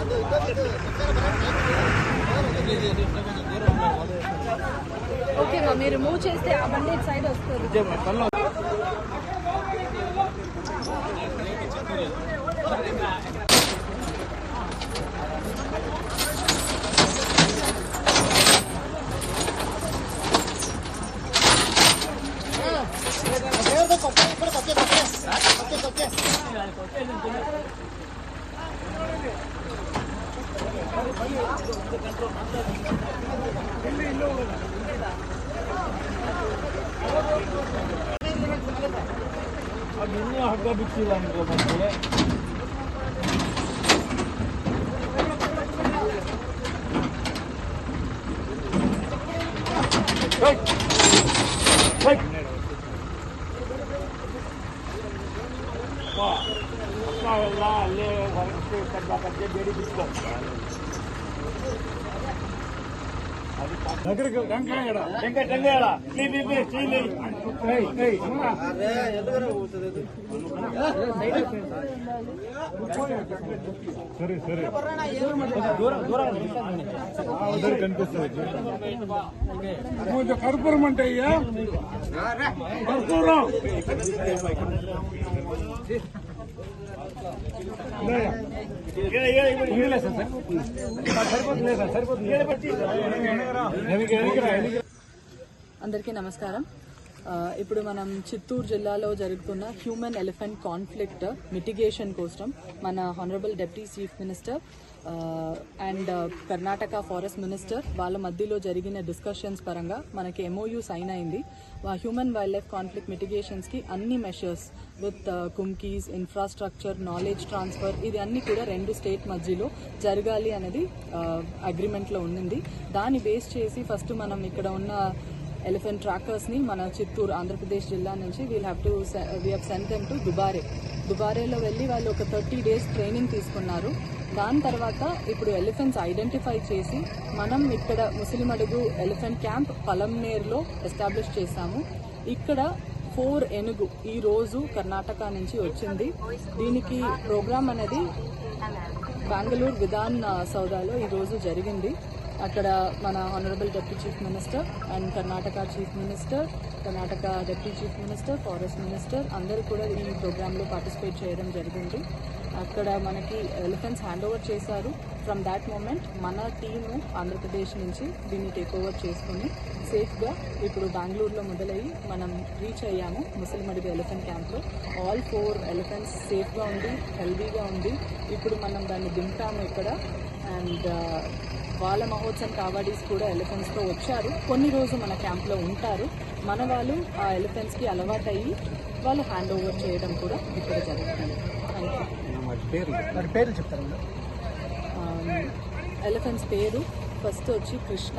ಅದು ಇದು ఓకే మా మీరు మూవ్ చేస్తే ఆ బండి సైడ్ వస్తుంది. Abi niye hakla bitiyorlar bu böyle? Çek! Çek! Allah Allah Allah Allah Allah Allah Allah Allah Allah Allah plea plea ఏయ్ ఏయ్ సరే సరే దూరం దూరం అందరు కనిపిస్తుంది కొంచెం కర్పూరం అంటే అయ్యా కర్పూరం సరిపోతుంది సార్ సరిపోతుంది అందరికీ నమస్కారం. ఇప్పుడు మనం చిత్తూరు జిల్లాలో జరుగుతున్న హ్యూమన్ ఎలిఫెంట్ కాన్ఫ్లిక్ట్ మిటిగేషన్ కోసం మన honourable deputy chief minister and Karnataka forest minister వాళ్ళ మధ్యలో జరిగిన డిస్కషన్స్ పరంగా మనకి ఎంఓయూ సైన్ అయింది. హ్యూమన్ వైల్డ్ లైఫ్ కాన్ఫ్లిక్ట్ మిటిగేషన్స్కి అన్ని measures with kumkis infrastructure knowledge transfer ఇది అన్ని కూడా రెండు స్టేట్ మధ్యలో జరగాలి అనేది అగ్రిమెంట్లో ఉండింది. దాన్ని బేస్ చేసి ఫస్ట్ మనం ఇక్కడ ఉన్న ఎలిఫెంట్ ట్రాకర్స్ని మన చిత్తూరు ఆంధ్రప్రదేశ్ జిల్లా నుంచి we'll have to we have send them to Dubare దుబారేలో వెళ్ళి వాళ్ళు ఒక థర్టీ డేస్ ట్రైనింగ్ తీసుకున్నారు. దాని తర్వాత ఇప్పుడు ఎలిఫెంట్స్ ఐడెంటిఫై చేసి మనం ఇక్కడ ముసలిమడుగు ఎలిఫెంట్ క్యాంప్ పలంనేర్లో ఎస్టాబ్లిష్ చేశాము. ఇక్కడ ఫోర్ ఎనుగు ఈ రోజు కర్ణాటక నుంచి వచ్చింది. దీనికి ప్రోగ్రామ్ అనేది బెంగళూరు విధాన్ సౌదాలో ఈ రోజు జరిగింది. అక్కడ మన honourable deputy chief minister and Karnataka chief minister Karnataka deputy chief minister forest minister అందరూ కూడా ఈ ప్రోగ్రాంలో పార్టిసిపేట్ చేయడం జరిగింది. అక్కడ మనకి ఎలిఫెంట్స్ హ్యాండ్ ఓవర్ చేశారు. ఫ్రమ్ దాట్ మూమెంట్ మన టీము ఆంధ్రప్రదేశ్ నుంచి దీన్ని టేక్ ఓవర్ చేసుకుని సేఫ్గా ఇప్పుడు బెంగళూరులో మొదలయ్యి మనం రీచ్ అయ్యాము ముసలిమడుగు ఎలిఫెంట్ క్యాంప్లో ఆల్ ఫోర్ ఎలిఫెంట్స్ సేఫ్గా ఉంది హెల్దీగా ఉంది ఇప్పుడు మనం దాన్ని దింపాము ఇక్కడ. అండ్ వాళ్ళ మహోత్సవం కావాడీస్ కూడా ఎలిఫెంట్స్తో వచ్చారు. కొన్ని రోజు మన క్యాంప్లో ఉంటారు. మన వాళ్ళు ఆ ఎలిఫెంట్స్కి అలవాటయ్యి వాళ్ళు హ్యాండ్ ఓవర్ చేయడం కూడా ఇక్కడ జరుగుతుంది. థ్యాంక్ యూ ఎలిఫెంట్స్ పేరు ఫస్ట్ వచ్చి కృష్ణ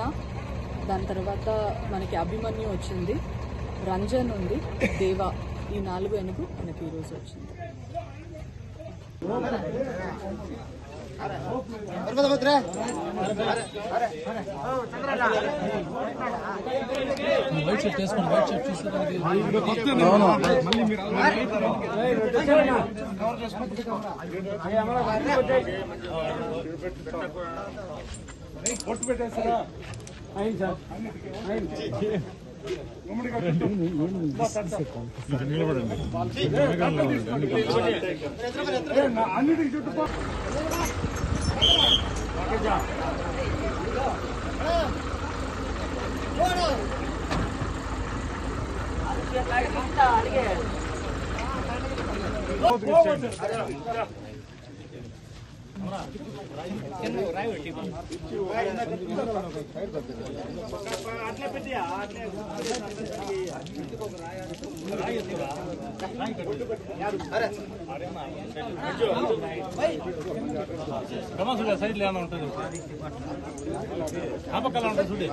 దాని తర్వాత మనకి అభిమన్యు వచ్చింది రంజన్ ఉంది దేవా ఈ నాలుగు ఎనుగు మనకి ఈరోజు వచ్చింది. కొట్టు పెట్టేస్తారా అయింది సార్ అయింది అన్నిటికి చుట్టుపక్కల గమనించుగా సైడ్లో ఏమైనా ఉంటుంది ఆ పక్కన ఉంటుంది చూడు